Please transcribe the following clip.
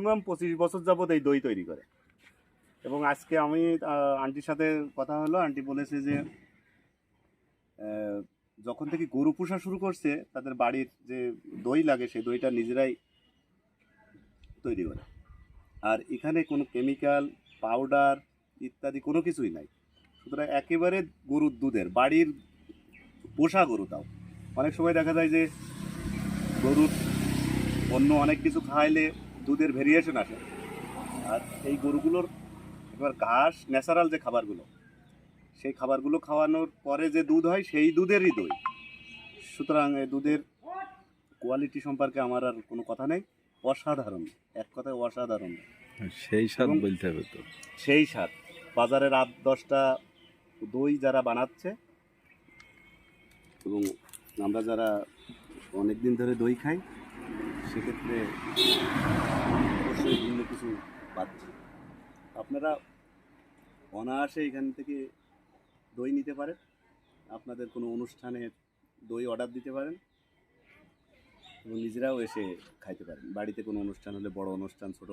Minimum পঁচিশ বছর যাবত এই দই তৈরি করে। এবং আজকে আমি আন্টির সাথে কথা হলো, আন্টি বলেছে যে যখন থেকে গরু পোষা শুরু করছে, তাদের বাড়ির যে দই লাগে, সেই দইটা নিজেরাই তৈরি করে। আর এখানে কোনো কেমিক্যাল, পাউডার ইত্যাদি কোনো কিছুই নাই। সুতরাং একেবারে গরুর দুধের, বাড়ির পোষা গরু তাও। অনেক সময় দেখা যায় যে গরুর অন্য অনেক কিছু খাওয়াইলে দুধের ভেরিয়েশন আসে। আর এই গরুগুলোর এবার ঘাস ন্যাচারাল যে খাবারগুলো সেই খাবারগুলো খাওয়ানোর পরে যে দুধ হয় সেই দুধেরই দই। সুতরাং এই দুধের কোয়ালিটি সম্পর্কে আমার আর কোনো কথা নেই। অসাধারণ এক কথায় অসাধারণ। সেই স্বাদ বলতে হবে তো। সেই স্বাদ। বাজারে রাত দশটা দই যারা বানাচ্ছে এবং আমরা যারা অনেক দিন ধরে দই খাই সেক্ষেত্রে আপনারা অনায়াসে এখান থেকে দই নিতে পারেন। আপনাদের কোনো অনুষ্ঠানে দই অর্ডার দিতে পারেন এবং নিজেরাও এসে খাইতে পারেন। বাড়িতে কোনো অনুষ্ঠান হলে বড় অনুষ্ঠান, ছোট